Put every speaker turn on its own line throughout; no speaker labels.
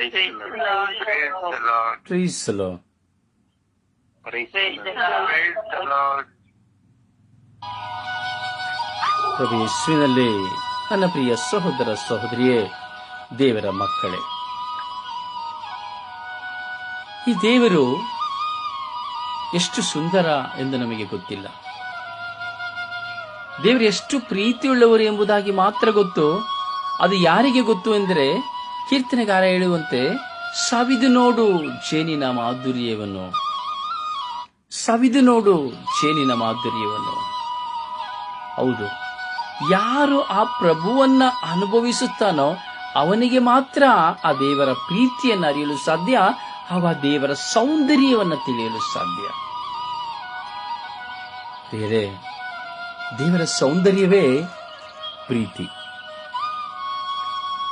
Praise the Lord. Praise the Lord. Praise the Lord. Praise the Lord.
ಪ್ರಭು ಯೇಸುವಿನಲ್ಲಿ ನನ್ನ ಪ್ರಿಯ ಸಹೋದರ ಸಹೋದರಿಯೇ ದೇವರ ಮಕ್ಕಳೇ ಈ ದೇವರು ಎಷ್ಟು ಸುಂದರ ಎಂದು ನಮಗೆ ಗೊತ್ತಿಲ್ಲ ದೇವರು ಎಷ್ಟು ಪ್ರೀತಿಯುಳ್ಳವರು ಎಂಬುದಾಗಿ ಮಾತ್ರ ಗೊತ್ತು ಅದು ಯಾರಿಗೆ ಗೊತ್ತು ಎಂದರೆ ಕೀರ್ತನೆಗಾರ ಹೇಳುವಂತೆ ಸವಿದು ನೋಡು ಜೇನಿನ ಮಾಧುರ್ಯವನ್ನು. ಸವಿದು ನೋಡು ಜೇನಿನ ಮಾಧುರ್ಯವನ್ನು. ಹೌದು, ಯಾರು ಆ ಪ್ರಭುವನ್ನ ಅನುಭವಿಸುತ್ತಾನೋ ಅವನಿಗೆ ಮಾತ್ರ ಆ ದೇವರ ಪ್ರೀತಿಯನ್ನು ಅರಿಯಲು ಸಾಧ್ಯ, ಅವ ದೇವರ ಸೌಂದರ್ಯವನ್ನು ತಿಳಿಯಲು ಸಾಧ್ಯ. ಬೇರೆ ದೇವರ ಸೌಂದರ್ಯವೇ ಪ್ರೀತಿ.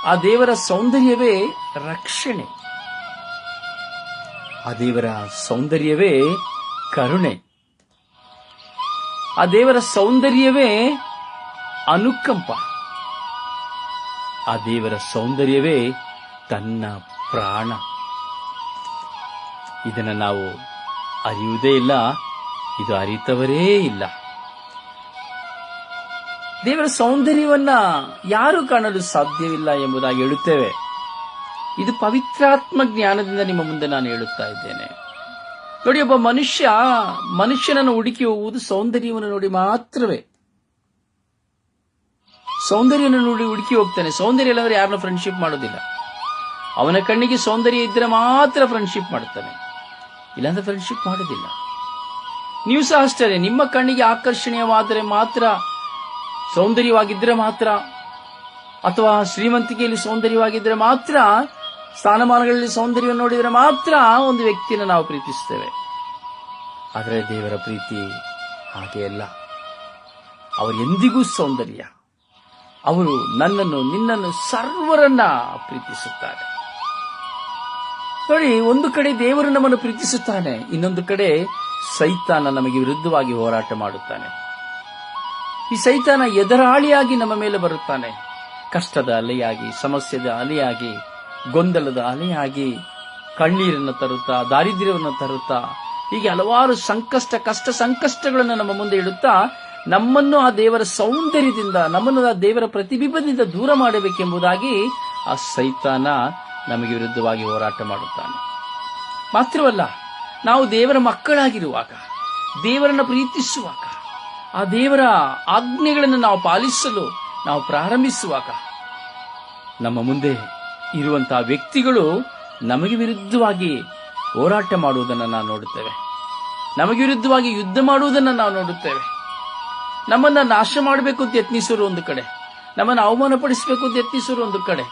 ಆ ದೇವರ ಸೌಂದರ್ಯವೇ ರಕ್ಷಣೆ. ಆ ದೇವರ ಸೌಂದರ್ಯವೇ ಕರುಣೆ. ಆ ದೇವರ ಸೌಂದರ್ಯವೇ ಅನುಕಂಪ. ಆ ದೇವರ ಸೌಂದರ್ಯವೇ ತನ್ನ ಪ್ರಾಣ. ಇದನ್ನು ನಾವು ಅರಿಯುವುದೇ ಇಲ್ಲ, ಇದು ಅರಿತವರೇ ಇಲ್ಲ. ದೇವರ ಸೌಂದರ್ಯವನ್ನ ಯಾರು ಕಾಣಲು ಸಾಧ್ಯವಿಲ್ಲ ಎಂಬುದಾಗಿ ಹೇಳುತ್ತೇವೆ. ಇದು ಪವಿತ್ರಾತ್ಮ ಜ್ಞಾನದಿಂದ ನಿಮ್ಮ ಮುಂದೆ ನಾನು ಹೇಳುತ್ತಾ ಇದ್ದೇನೆ. ನೋಡಿ, ಒಬ್ಬ ಮನುಷ್ಯ ಮನುಷ್ಯನನ್ನು ಹುಡುಕಿ ಹೋಗುವುದು ಸೌಂದರ್ಯವನ್ನು ನೋಡಿ ಮಾತ್ರವೇ. ಸೌಂದರ್ಯವನ್ನು ನೋಡಿ ಹುಡುಕಿ ಹೋಗ್ತಾನೆ. ಸೌಂದರ್ಯ ಇಲ್ಲಂದ್ರೆ ಯಾರನ್ನ ಫ್ರೆಂಡ್ಶಿಪ್ ಮಾಡೋದಿಲ್ಲ. ಅವನ ಕಣ್ಣಿಗೆ ಸೌಂದರ್ಯ ಇದ್ದರೆ ಮಾತ್ರ ಫ್ರೆಂಡ್ಶಿಪ್ ಮಾಡ್ತಾನೆ. ಇಲ್ಲಾಂದ್ರೆ ಫ್ರೆಂಡ್ಶಿಪ್ ಮಾಡೋದಿಲ್ಲ. ನೀವು ಸಹ ಅಷ್ಟೇ, ನಿಮ್ಮ ಕಣ್ಣಿಗೆ ಆಕರ್ಷಣೀಯವಾದರೆ ಮಾತ್ರ ಸೌಂದರ್ಯವಾಗಿದ್ದರೆ ಮಾತ್ರ, ಅಥವಾ ಶ್ರೀಮಂತಿಕೆಯಲ್ಲಿ ಸೌಂದರ್ಯವಾಗಿದ್ದರೆ ಮಾತ್ರ, ಸ್ಥಾನಮಾನಗಳಲ್ಲಿ ಸೌಂದರ್ಯವನ್ನು ನೋಡಿದರೆ ಮಾತ್ರ ಒಂದು ವ್ಯಕ್ತಿಯನ್ನು ನಾವು ಪ್ರೀತಿಸ್ತೇವೆ ಆದರೆ ದೇವರ ಪ್ರೀತಿ ಹಾಗೆ ಅಲ್ಲ. ಅವರು ಎಂದಿಗೂ ಸೌಂದರ್ಯ. ಅವರು ನನ್ನನ್ನು, ನಿನ್ನನ್ನು ಸರ್ವರನ್ನ ಪ್ರೀತಿಸುತ್ತಾರೆ. ನೋಡಿ, ಒಂದು ಕಡೆ ದೇವರು ನಮ್ಮನ್ನು ಪ್ರೀತಿಸುತ್ತಾನೆ, ಇನ್ನೊಂದು ಕಡೆ ಸೈತಾನ ನಮಗೆ ವಿರುದ್ಧವಾಗಿ ಹೋರಾಟ ಮಾಡುತ್ತಾನೆ. ಈ ಸೈತಾನ ಎದರಾಳಿಯಾಗಿ ನಮ್ಮ ಮೇಲೆ ಬರುತ್ತಾನೆ. ಕಷ್ಟದ ಅಲೆಯಾಗಿ, ಸಮಸ್ಯೆದ ಅಲೆಯಾಗಿ, ಗೊಂದಲದ ಅಲೆಯಾಗಿ, ಕಣ್ಣೀರನ್ನು ತರುತ್ತಾ, ದಾರಿದ್ರ್ಯವನ್ನು ತರುತ್ತಾ, ಹೀಗೆ ಹಲವಾರು ಸಂಕಷ್ಟ, ಕಷ್ಟ ಸಂಕಷ್ಟಗಳನ್ನು ನಮ್ಮ ಮುಂದೆ ಇಡುತ್ತಾ, ನಮ್ಮನ್ನು ಆ ದೇವರ ಸೌಂದರ್ಯದಿಂದ, ನಮ್ಮನ್ನು ಆ ದೇವರ ಪ್ರತಿಬಿಂಬದಿಂದ ದೂರ ಮಾಡಬೇಕೆಂಬುದಾಗಿ ಆ ಸೈತಾನ ನಮಗೆ ವಿರುದ್ಧವಾಗಿ ಹೋರಾಟ ಮಾಡುತ್ತಾನೆ. ಮಾತ್ರವಲ್ಲ, ನಾವು ದೇವರ ಮಕ್ಕಳಾಗಿರುವಾಗ, ದೇವರನ್ನು ಪ್ರೀತಿಸುವಾಗ ಆ ದೇವರ ಆಜ್ಞೆಗಳನ್ನು ನಾವು ಪಾಲಿಸಲು ನಾವು ಪ್ರಾರಂಭಿಸುವಾಗ ನಮ್ಮ ಮುಂದೆ ಇರುವಂತಹ ವ್ಯಕ್ತಿಗಳು ನಮಗೆ ವಿರುದ್ಧವಾಗಿ ಹೋರಾಟ ಮಾಡುವುದನ್ನು ನಾವು ನೋಡುತ್ತೇವೆ. ನಮಗೆ ವಿರುದ್ಧವಾಗಿ ಯುದ್ಧ ಮಾಡುವುದನ್ನು ನಾವು ನೋಡುತ್ತೇವೆ. ನಮ್ಮನ್ನ ನಾಶ ಮಾಡಬೇಕು ಅಂತ ಯತ್ನಿಸೋರು ಒಂದು ಕಡೆ. ನಮ್ಮನ್ನು ಅವಮಾನಪಡಿಸಬೇಕು ಅಂತ ಯತ್ನಿಸೋರು ಒಂದು ಕಡೆ.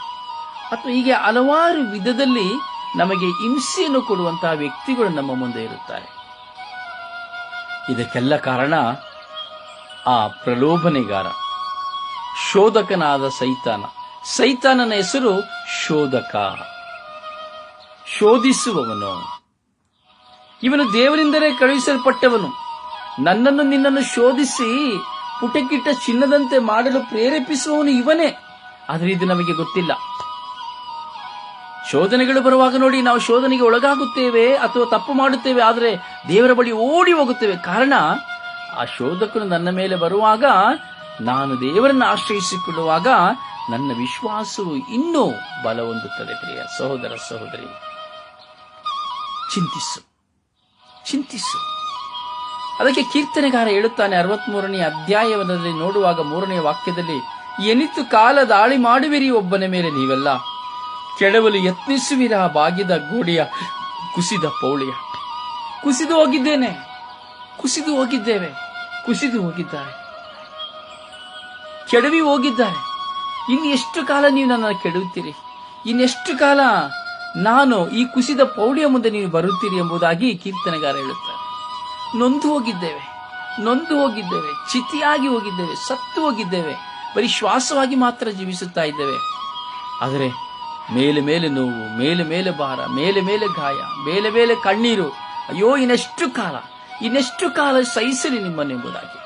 ಅಥವಾ ಹೀಗೆ ಹಲವಾರು ವಿಧದಲ್ಲಿ ನಮಗೆ ಹಿಂಸೆಯನ್ನು ಕೊಡುವಂತಹ ವ್ಯಕ್ತಿಗಳು ನಮ್ಮ ಮುಂದೆ ಇರುತ್ತಾರೆ. ಇದಕ್ಕೆಲ್ಲ ಕಾರಣ ಆ ಪ್ರಲೋಭನೆಗಾರ, ಶೋಧಕನಾದ ಸೈತಾನ. ಸೈತಾನನ ಹೆಸರು ಶೋಧಕ. ಶೋಧಿಸುವವನು. ಇವನು ದೇವರಿಂದಲೇ ಕಳುಹಿಸಲ್ಪಟ್ಟವನು. ನನ್ನನ್ನು ನಿನ್ನನ್ನು ಶೋಧಿಸಿ ಪುಟಕಿಟ್ಟ ಚಿನ್ನದಂತೆ ಮಾಡಲು ಪ್ರೇರೇಪಿಸುವವನು ಇವನೇ. ಆದರೆ ಇದು ನಮಗೆ ಗೊತ್ತಿಲ್ಲ. ಶೋಧನೆಗಳು ಬರುವಾಗ ನೋಡಿ ನಾವು ಶೋಧನೆಗೆ ಒಳಗಾಗುತ್ತೇವೆ ಅಥವಾ ತಪ್ಪು ಮಾಡುತ್ತೇವೆ, ಆದರೆ ದೇವರ ಬಳಿ ಓಡಿ ಹೋಗುತ್ತೇವೆ. ಕಾರಣ ಆ ಶೋಧಕನು ನನ್ನ ಮೇಲೆ ಬರುವಾಗ, ನಾನು ದೇವರನ್ನು ಆಶ್ರಯಿಸಿಕೊಳ್ಳುವಾಗ ನನ್ನ ವಿಶ್ವಾಸವು ಇನ್ನೂ ಬಲ ಹೊಂದುತ್ತದೆ ಪ್ರಿಯ ಸಹೋದರ ಸಹೋದರಿ. ಚಿಂತಿಸು ಚಿಂತಿಸು. ಅದಕ್ಕೆ ಕೀರ್ತನೆಗಾರ ಹೇಳುತ್ತಾನೆ ಅರವತ್ಮೂರನೇ ಅಧ್ಯಾಯದಲ್ಲಿ ನೋಡುವಾಗ ಮೂರನೇ ವಾಕ್ಯದಲ್ಲಿ ಎನಿತು ಕಾಲ ದಾಳಿ ಮಾಡುವಿರಿ ಒಬ್ಬನ ಮೇಲೆ ನೀವೆಲ್ಲ? ಕೆಡವಲು ಯತ್ನಿಸುವಿರ ಬಾಗಿದ ಗೋಡೆಯ ಕುಸಿದ ಪೌಳಿಯ? ಕುಸಿದು ಹೋಗಿದ್ದೇನೆ, ಕುಸಿದು ಹೋಗಿದ್ದೇವೆ. ಕುಸಿದು ಹೋಗಿದ್ದಾರೆ. ಕೆಡವಿ ಹೋಗಿದ್ದಾರೆ. ಇನ್ನೆಷ್ಟು ಕಾಲ ನೀವು ನನ್ನನ್ನು ಕೆಡುತ್ತೀರಿ ಇನ್ನೆಷ್ಟು ಕಾಲ ನಾನು ಈ ಕುಸಿದ ಪೌಡಿಯ ಮುಂದೆ ನೀವು ಬರುತ್ತೀರಿ ಎಂಬುದಾಗಿ ಕೀರ್ತನೆಗಾರ ಹೇಳುತ್ತಾರೆ. ನೊಂದು ಹೋಗಿದ್ದೇವೆ ನೊಂದು ಹೋಗಿದ್ದೇವೆ, ಚಿತಿಯಾಗಿ ಹೋಗಿದ್ದೇವೆ, ಸತ್ತು ಹೋಗಿದ್ದೇವೆ, ಬರೀ ಶ್ವಾಸವಾಗಿ ಮಾತ್ರ ಜೀವಿಸುತ್ತಾ ಇದ್ದೇವೆ. ಆದರೆ ಮೇಲೆ ಮೇಲೆ ನೋವು, ಮೇಲೆ ಮೇಲೆ ಭಾರ, ಮೇಲೆ ಮೇಲೆ ಗಾಯ, ಮೇಲೆ ಮೇಲೆ ಕಣ್ಣೀರು, ಅಯ್ಯೋ ಇನ್ನೆಷ್ಟು ಕಾಲ? ಇನ್ನೆಷ್ಟು ಕಾಲ ಸಹಿಸಲಿ ನಿಮ್ಮನ್ನೆಂಬುದಾಗಿ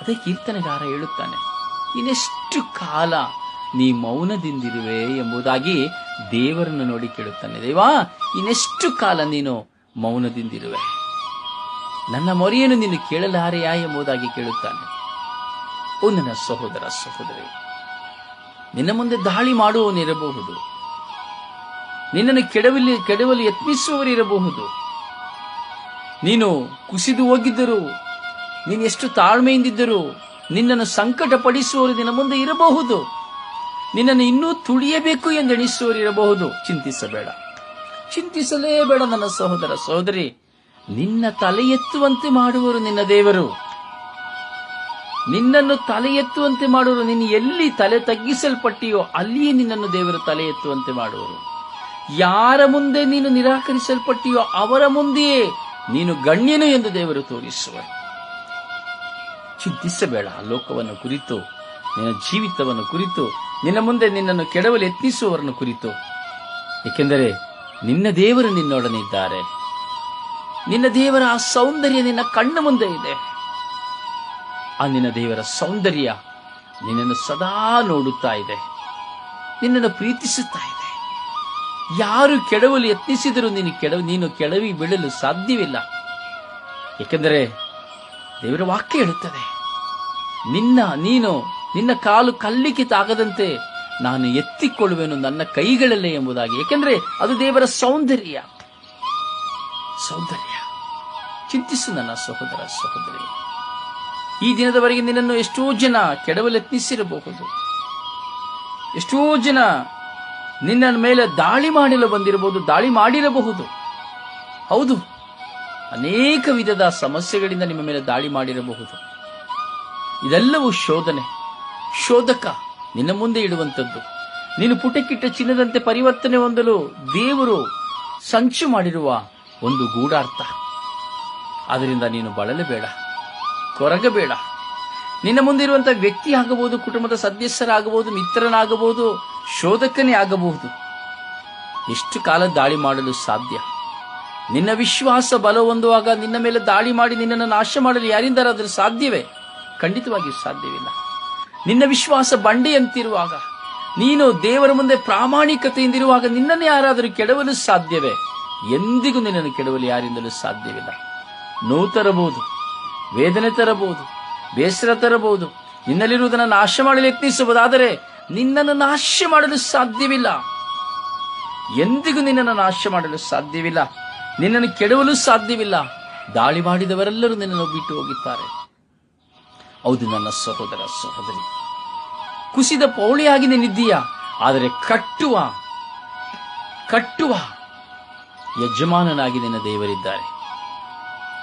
ಅದೇ ಕೀರ್ತನೆಗಾರ ಹೇಳುತ್ತಾನೆ, ಇನ್ನೆಷ್ಟು ಕಾಲ ನೀ ಮೌನದಿಂದಿರುವೆ ಎಂಬುದಾಗಿ ದೇವರನ್ನು ನೋಡಿ ಕೇಳುತ್ತಾನೆ. ದೇವಾ, ಇನ್ನೆಷ್ಟು ಕಾಲ ನೀನು ಮೌನದಿಂದಿರುವೆ? ನನ್ನ ಮೊರೆಯನ್ನು ನೀನು ಕೇಳಲಾರೆಯಾ ಎಂಬುದಾಗಿ ಕೇಳುತ್ತಾನೆ. ಓ ನನ್ನ ಸಹೋದರ ಸಹೋದರಿ, ನಿನ್ನ ಮುಂದೆ ದಾಳಿ ಮಾಡುವವನಿರಬಹುದು. ನಿನ್ನನ್ನು ಕೆಡವಲಿ ಕೆಡವಲು ಯತ್ನಿಸುವವರಿರಬಹುದು. ನೀನು ಕುಸಿದು ಹೋಗಿದ್ದರು, ನೀನು ಎಷ್ಟು ತಾಳ್ಮೆಯಿಂದಿದ್ದರು ನಿನ್ನನ್ನು ಸಂಕಟ ಪಡಿಸುವವರು ನಿನ್ನ ಮುಂದೆ ಇರಬಹುದು. ನಿನ್ನನ್ನು ಇನ್ನೂ ತುಳಿಯಬೇಕು ಎಂದೆಣಿಸುವವರು ಇರಬಹುದು. ಚಿಂತಿಸಬೇಡ. ಚಿಂತಿಸಲೇಬೇಡ ನನ್ನ ಸಹೋದರ ಸಹೋದರಿ. ನಿನ್ನ ತಲೆ ಎತ್ತುವಂತೆ ಮಾಡುವರು ನಿನ್ನ ದೇವರು. ನಿನ್ನನ್ನು ತಲೆ ಎತ್ತುವಂತೆ ಮಾಡುವರು ನೀನು ಎಲ್ಲಿ ತಲೆ ತಗ್ಗಿಸಲ್ಪಟ್ಟಿಯೋ ಅಲ್ಲಿಯೇ ನಿನ್ನನ್ನು ದೇವರು ತಲೆ ಎತ್ತುವಂತೆ ಮಾಡುವರು ಯಾರ ಮುಂದೆ ನೀನು ನಿರಾಕರಿಸಲ್ಪಟ್ಟಿಯೋ ಅವರ ಮುಂದೆಯೇ ನೀನು ಗಣ್ಯನು ಎಂದು ದೇವರು ತೋರಿಸುವ. ಚಿಂತಿಸಬೇಡ ಲೋಕವನ್ನು ಕುರಿತು, ನಿನ್ನ ಜೀವಿತವನ್ನು ಕುರಿತು, ನಿನ್ನ ಮುಂದೆ ನಿನ್ನನ್ನು ಕೆಡವಲು ಯತ್ನಿಸುವವರನ್ನು ಕುರಿತು. ಏಕೆಂದರೆ ನಿನ್ನ ದೇವರು ನಿನ್ನೊಡನಿದ್ದಾರೆ ನಿನ್ನ ದೇವರ ಆ ಸೌಂದರ್ಯ ನಿನ್ನ ಕಣ್ಣ ಮುಂದೆ ಇದೆ. ಆ ನಿನ್ನ ದೇವರ ಸೌಂದರ್ಯ ನಿನ್ನನ್ನು ಸದಾ ನೋಡುತ್ತಾ ಇದೆ. ನಿನ್ನನ್ನು ಪ್ರೀತಿಸುತ್ತಾ ಇದೆ. ಯಾರು ಕೆಡವಲು ಯತ್ನಿಸಿದರೂ ನೀನು ಕೆಡವು, ನೀನು ಕೆಡವಿ ಬೀಳಲು ಸಾಧ್ಯವಿಲ್ಲ. ಏಕೆಂದರೆ ದೇವರ ವಾಕ್ಯ ಹೇಳುತ್ತದೆ, ನಿನ್ನ, ನೀನು, ನಿನ್ನ ಕಾಲು ಕಲ್ಲಿಗೆ ತಾಗದಂತೆ ನಾನು ಎತ್ತಿಕೊಳ್ಳುವೆನು ನನ್ನ ಕೈಗಳಲ್ಲೇ ಎಂಬುದಾಗಿ. ಏಕೆಂದರೆ ಅದು ದೇವರ ಸೌಂದರ್ಯ. ಸೌಂದರ್ಯ. ಚಿಂತಿಸು ನನ್ನ ಸಹೋದರ ಸಹೋದರಿ. ಈ ದಿನದವರೆಗೆ ನಿನ್ನನ್ನು ಎಷ್ಟೋ ಜನ ಕೆಡವಲು ಯತ್ನಿಸಿರಬಹುದು ಎಷ್ಟೋ ಜನ ನಿನ್ನ ಮೇಲೆ ದಾಳಿ ಮಾಡಲು ಬಂದಿರಬಹುದು, ದಾಳಿ ಮಾಡಿರಬಹುದು. ಹೌದು. ಅನೇಕ ವಿಧದ ಸಮಸ್ಯೆಗಳಿಂದ ನಿಮ್ಮ ಮೇಲೆ ದಾಳಿ ಮಾಡಿರಬಹುದು. ಇದೆಲ್ಲವೂ ಶೋಧನೆ, ಶೋಧಕ ನಿನ್ನ ಮುಂದೆ ಇಡುವಂಥದ್ದು. ನೀನು ಪುಟಕ್ಕಿಟ್ಟ ಚಿನ್ನದಂತೆ ಪರಿವರ್ತನೆ ಹೊಂದಲು ದೇವರು ಸಂಚು ಮಾಡಿರುವ ಒಂದು ಗೂಢಾರ್ಥ. ಅದರಿಂದ ನೀನು ಬಳಲಬೇಡ, ಕೊರಗಬೇಡ. ನಿನ್ನ ಮುಂದೆ ಇರುವಂತಹ ವ್ಯಕ್ತಿ ಆಗಬಹುದು, ಕುಟುಂಬದ ಸದಸ್ಯರಾಗಬಹುದು, ಮಿತ್ರನಾಗಬಹುದು ಶೋಧಕನೇ ಆಗಬಹುದು. ಎಷ್ಟು ಕಾಲ ದಾಳಿ ಮಾಡಲು ಸಾಧ್ಯ? ನಿನ್ನ ವಿಶ್ವಾಸ ಬಲ ಹೊಂದುವಾಗ ನಿನ್ನ ಮೇಲೆ ದಾಳಿ ಮಾಡಿ ನಿನ್ನನ್ನು ನಾಶ ಮಾಡಲು ಯಾರಿಂದರಾದರೂ ಸಾಧ್ಯವೇ? ಖಂಡಿತವಾಗಿಯೂ ಸಾಧ್ಯವಿಲ್ಲ. ನಿನ್ನ ವಿಶ್ವಾಸ ಬಂಡೆಯಂತಿರುವಾಗ, ನೀನು ದೇವರ ಮುಂದೆ ಪ್ರಾಮಾಣಿಕತೆಯಿಂದಿರುವಾಗ ನಿನ್ನನ್ನು ಯಾರಾದರೂ ಕೆಡವಲು ಸಾಧ್ಯವೇ? ಎಂದಿಗೂ ನಿನ್ನನ್ನು ಕೆಡವಲು ಯಾರಿಂದಲೂ ಸಾಧ್ಯವಿಲ್ಲ. ನೋವು ತರಬಹುದು, ವೇದನೆ ತರಬಹುದು, ಬೇಸರ ತರಬಹುದು, ನಿನ್ನಲ್ಲಿರುವುದನ್ನು ನಾಶ ಮಾಡಲು ಯತ್ನಿಸಬಹುದಾದರೆ ನಿನ್ನನ್ನು ನಾಶ ಮಾಡಲು ಸಾಧ್ಯವಿಲ್ಲ. ಎಂದಿಗೂ ನಿನ್ನನ್ನು ನಾಶ ಮಾಡಲು ಸಾಧ್ಯವಿಲ್ಲ. ನಿನ್ನನ್ನು ಕೆಡವಲು ಸಾಧ್ಯವಿಲ್ಲ. ದಾಳಿ ಮಾಡಿದವರೆಲ್ಲರೂ ನಿನ್ನನ್ನು ಬಿಟ್ಟು ಹೋಗಿದ್ದಾರೆ. ಹೌದು ನನ್ನ ಸಹೋದರ ಸಹೋದರಿ. ಕುಸಿದ ಪೌಳಿಯಾಗಿ ನೀನಿದ್ದೀಯಾ ಆದರೆ ಕಟ್ಟುವ ಕಟ್ಟುವ ಯಜಮಾನನಾಗಿ ನಿನ್ನ ದೇವರಿದ್ದಾರೆ.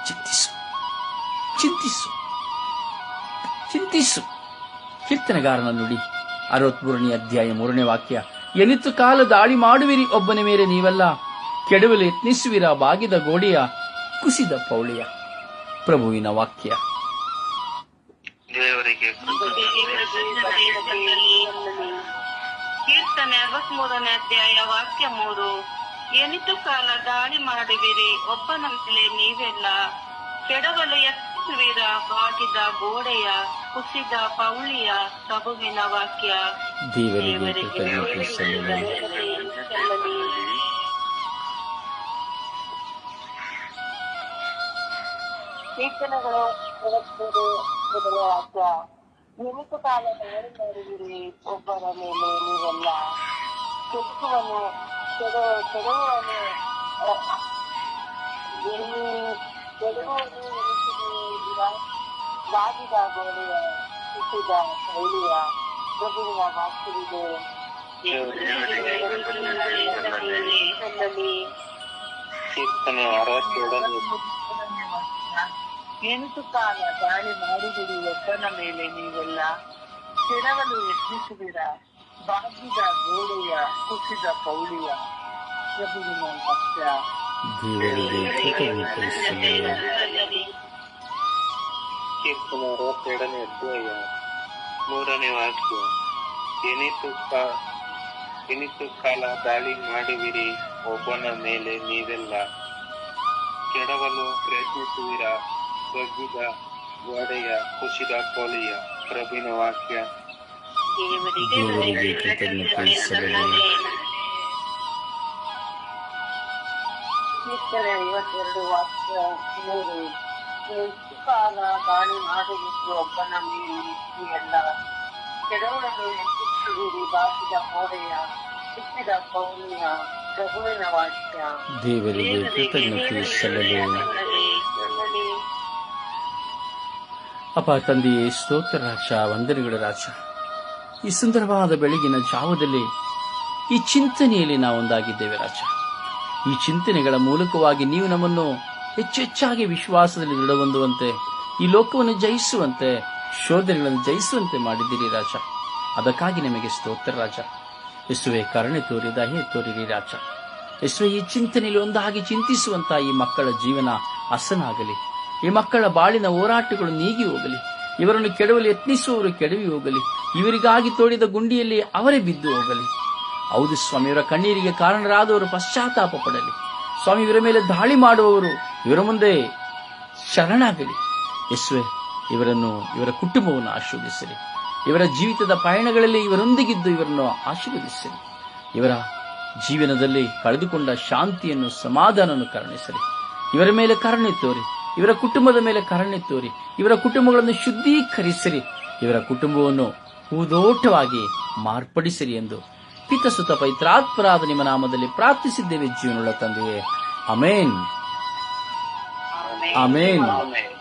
ಚಿಂತಿಸು ಚಿಂತಿಸು ಚಿಂತಿಸು. ಕೀರ್ತನೆಗಾರನ ನುಡಿ. ಅರವತ್ಮೂರನೇ ಅಧ್ಯಾಯ ಮೂರನೇ ವಾಕ್ಯ ಎನಿತು ಕಾಲ ದಾಳಿ ಮಾಡುವಿರಿ ಒಬ್ಬನ ಮೇಲೆ ನೀವೆಲ್ಲ ಕೆಡವಲು ಯತ್ನಿಸುವಿರ ಬಾಗಿದ ಗೋಡೆಯ ಕುಸಿದ ಪೌಳಿಯ. ಪ್ರಭುವಿನ ವಾಕ್ಯ.
ಕೀರ್ತನೆ ಅರವತ್ಮೂರನೇ ಅಧ್ಯಾಯ ವಾಕ್ಯ ಮೂರು ಎನಿತು ಕಾಲ ದಾಳಿ ಮಾಡುವಿರಿ ಒಬ್ಬನ ಮೇಲೆ ನೀವೆಲ್ಲ ಕೆಡವಲು ಯತ್ನಿಸುವಿರ ಬಾಗಿದ ಗೋಡೆಯ ಕುಸಿದ ಪೌಳಿಯ ಪ್ರಭುವಿನ ವಾಕ್ಯ
ದೇವರಿಗೆ.
ಕೀರ್ತನೆಗಳು ಮೊದಲ ವಾಕ್ಯ ಎನಿತು ಕಾಲದ ಒಬ್ಬರ ಮೇಲೆ ನೀವೆಲ್ಲ ಕೆಡ ಕೆಡುವನು ಕೆಡುವನು ಎನಿಸುವುದಿರ ಬಾಗಿದ ಗೋಡೆಯ ಕುಸಿದ ಶೈಲಿಯ ಪ್ರಭುವಿನ ವಾಕ್ಯವಿದೆ.
ಕೀರ್ತನೆ ಅರವತ್ತೇಳನೇ
ಎಂಟು ಕಾಲ ದಾಳಿ ಮಾಡಿದಿರಿ ಒಬ್ಬನ ಮೇಲೆ ನೀವೆಲ್ಲ ಕೆಡವಲು ಯತ್ನಿಸುವಿರ ಬಾಗಿದ ಗೋಡೆಯ ಕುಸಿದ ಪೌಳಿಯ ಪ್ರಭುವಿನ ವಾಕ್ಯ
ದೇವರಿಗೆ ಕೃತಜ್ಞತೆ.
ಕೀರ್ತನೆ ಅರವತ್ತೆರಡನೇ ಅಧ್ಯಾಯ ಮೂರನೇ ವಾಕ್ಯ. ಎನಿತು ಕಾ ಎನಿತು ಕಾಲ ದಾಳಿ ಮಾಡುವಿರಿ ಒಬ್ಬನ ಮೇಲೆ ನೀವೆಲ್ಲ. ಕೆಡವಲು ಪ್ರಯತ್ನಿಸುವಿರ ಬಗ್ಗಿದ ಗೋಡೆಯ ಕುಸಿದ ಕೋಲಿಯ ಪ್ರಭಿನ ವಾಕ್ಯ.
ದೇವರಿಗೆ
ದೇವರಿಗೆ ಕೃತಜ್ಞತೆ ಸಲ್ಲಲಿ
ಕೀರ್ತನೆ ಐವತ್ತೆರಡು ವಾಕ್ಯ ಮೂರು ಕಾಲ ಬಾಳಿ ಮಾಡುವುದು ಒಬ್ಬನ ಮೇಲೆ ಎಲ್ಲ ಕೆಡವಳನ್ನು ಎತ್ತಿಸುವಿರಿ ಬಾಸಿದ ಮೋಡೆಯ ಸಿಕ್ಕಿದ ಪೌರ್ಣಿಯ ಪ್ರಭುವಿನ ವಾಕ್ಯ.
ದೇವರಿಗೆ ಕೃತಜ್ಞತೆ ಸಲ್ಲಲಿ. ಅಪ್ಪ ತಂದೆಯೇ ಸ್ತೋತ್ರ ರಾಜ ವಂದನೆಗಳ ರಾಜ. ಈ ಸುಂದರವಾದ ಬೆಳಗಿನ ಜಾವದಲ್ಲಿ ಈ ಚಿಂತನೆಯಲ್ಲಿ ನಾವೊಂದಾಗಿದ್ದೇವೆ ರಾಜ. ಈ ಚಿಂತನೆಗಳ ಮೂಲಕವಾಗಿ ನೀವು ನಮ್ಮನ್ನು ಹೆಚ್ಚು ಹೆಚ್ಚಾಗಿ ವಿಶ್ವಾಸದಲ್ಲಿ ದೃಢ ಈ ಲೋಕವನ್ನು ಜಯಿಸುವಂತೆ, ಶೋಧನೆಗಳನ್ನು ಜಯಿಸುವಂತೆ ಮಾಡಿದ್ದೀರಿ ರಾಜ. ಅದಕ್ಕಾಗಿ ನಿಮಗೆ ಸ್ತೋತ್ರ ರಾಜ. ಯೇಸುವೆ, ಕರುಣೆ ತೋರಿ ಹೇ ತೋರಿರಿ ರಾಜ. ಯೇಸುವೆ, ಈ ಚಿಂತನೆಯಲ್ಲಿ ಒಂದಾಗಿ ಚಿಂತಿಸುವಂತಹ ಈ ಮಕ್ಕಳ ಜೀವನ ಹಸನಾಗಲಿ. ಈ ಮಕ್ಕಳ ಬಾಳಿನ ಹೋರಾಟಗಳು ನೀಗಿ ಹೋಗಲಿ. ಇವರನ್ನು ಕೆಡವಲು ಯತ್ನಿಸುವವರು ಕೆಡವಿ ಹೋಗಲಿ. ಇವರಿಗಾಗಿ ತೋಡಿದ ಗುಂಡಿಯಲ್ಲಿ ಅವರೇ ಬಿದ್ದು ಹೋಗಲಿ. ಹೌದು ಸ್ವಾಮಿಯವರ ಕಣ್ಣೀರಿಗೆ ಕಾರಣರಾದವರು ಪಶ್ಚಾತ್ತಾಪ ಪಡಲಿ. ಸ್ವಾಮಿ, ಇವರ ಮೇಲೆ ದಾಳಿ ಮಾಡುವವರು ಇವರ ಮುಂದೆ ಶರಣಾಗಲಿ. ಯಶ್ವೇ ಇವರನ್ನು, ಇವರ ಕುಟುಂಬವನ್ನು ಆಶೀರ್ವದಿಸಲಿ ಇವರ ಜೀವಿತದ ಪಯಣಗಳಲ್ಲಿ ಇವರೊಂದಿಗಿದ್ದು ಇವರನ್ನು ಆಶೀರ್ವದಿಸಲಿ ಇವರ ಜೀವನದಲ್ಲಿ ಕಳೆದುಕೊಂಡ ಶಾಂತಿಯನ್ನು, ಸಮಾಧಾನವನ್ನು ಕರುಣಿಸಲಿ ಇವರ ಮೇಲೆ ಕರುಣೆ ತೋರಿ, ಇವರ ಕುಟುಂಬದ ಮೇಲೆ ಕರುಣೆ ತೋರಿ, ಇವರ ಕುಟುಂಬಗಳನ್ನು ಶುದ್ಧೀಕರಿಸಿರಿ. ಇವರ ಕುಟುಂಬವನ್ನು ಹೂದೋಟವಾಗಿ ಮಾರ್ಪಡಿಸಿರಿ ಎಂದು ಪಿತಸುತ ಪೈತ್ರಾತ್ಪರಾದ ನಿಮ್ಮ ನಾಮದಲ್ಲಿ ಪ್ರಾರ್ಥಿಸಿದ್ದೇವೆ ಜೀವನುಳ್ಳ ತಂದೆಯೇ. Amen amen
amen.